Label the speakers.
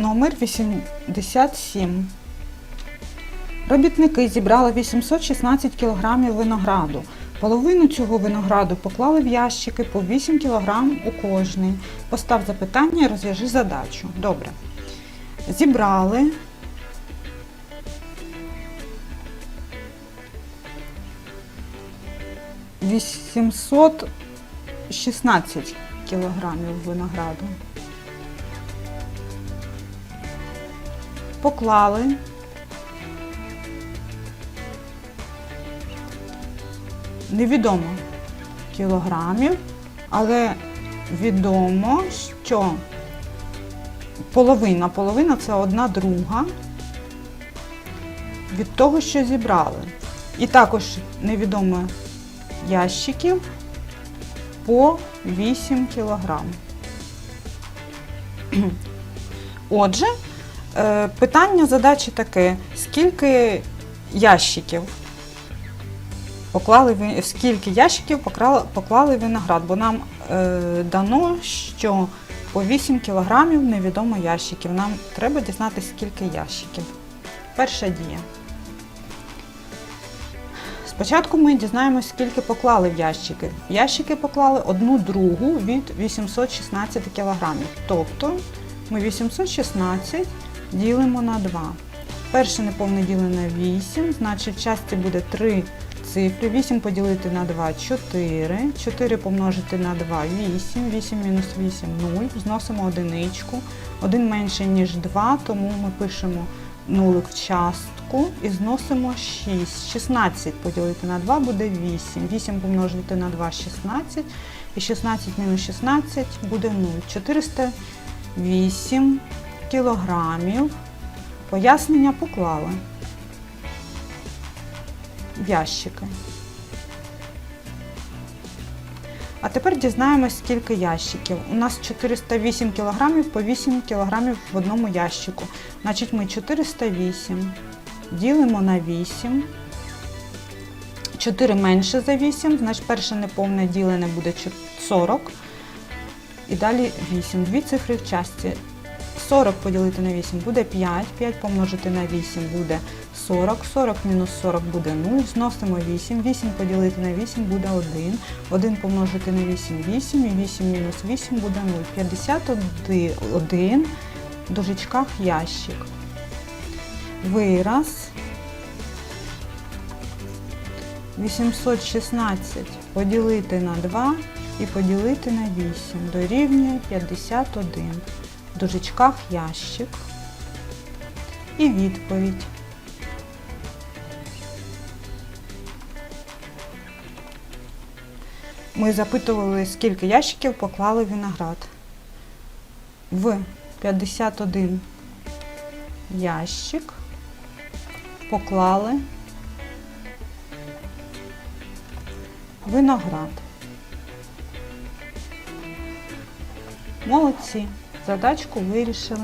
Speaker 1: номер 87. Робітники зібрали 816 кг винограду. Половину цього винограду поклали в ящики по 8 кг у кожний. Постав запитання і розв'яжи задачу. Добре. Зібрали. Вісімсот 16 кілограмів винограду. Поклали. Невідомо кілограмів, але відомо, що половина, половина це одна друга від того, що зібрали. І також невідомо ящиків по 8 кілограм. Отже, питання задачі таке: скільки ящиків поклали скільки ящиків поклали, виноград? Бо нам е, дано, що по 8 кілограмів невідомо ящиків. Нам треба дізнатися, скільки ящиків. Перша дія. Спочатку ми дізнаємося, скільки поклали в ящики. Ящики поклали одну другу від 816 кг. Тобто ми 816 ділимо на 2. Перше неповне ділення 8, значить часті буде 3 цифри. 8 поділити на 2 4. 4 помножити на 2 8. 8 мінус 8 0. Зносимо одиничку. 1 менше, ніж 2, тому ми пишемо нулик в частку і зносимо 6. 16 поділити на 2 буде 8. 8 помножити на 2 16. І 16 мінус 16 буде 0. 408 кілограмів. Пояснення поклали в ящики. А тепер дізнаємось, скільки ящиків. У нас 408 кг по 8 кг в одному ящику. Значить, ми 408 ділимо на 8. 4 менше за 8, значить перше неповне ділене буде 40. І далі 8. Дві цифри в часті. 40 поділити на 8 буде 5, 5 помножити на 8 буде 40, 40 мінус 40 буде 0, зносимо 8, 8 поділити на 8 буде 1, 1 помножити на 8 8 і 8 мінус 8 буде 0. 51 в дужечках ящик. Вираз 816 поділити на 2 і поділити на 8 дорівнює 51 в дужечках ящик і відповідь. Ми запитували, скільки ящиків поклали виноград. В 51 ящик поклали виноград. Молодці, задачку вирішили.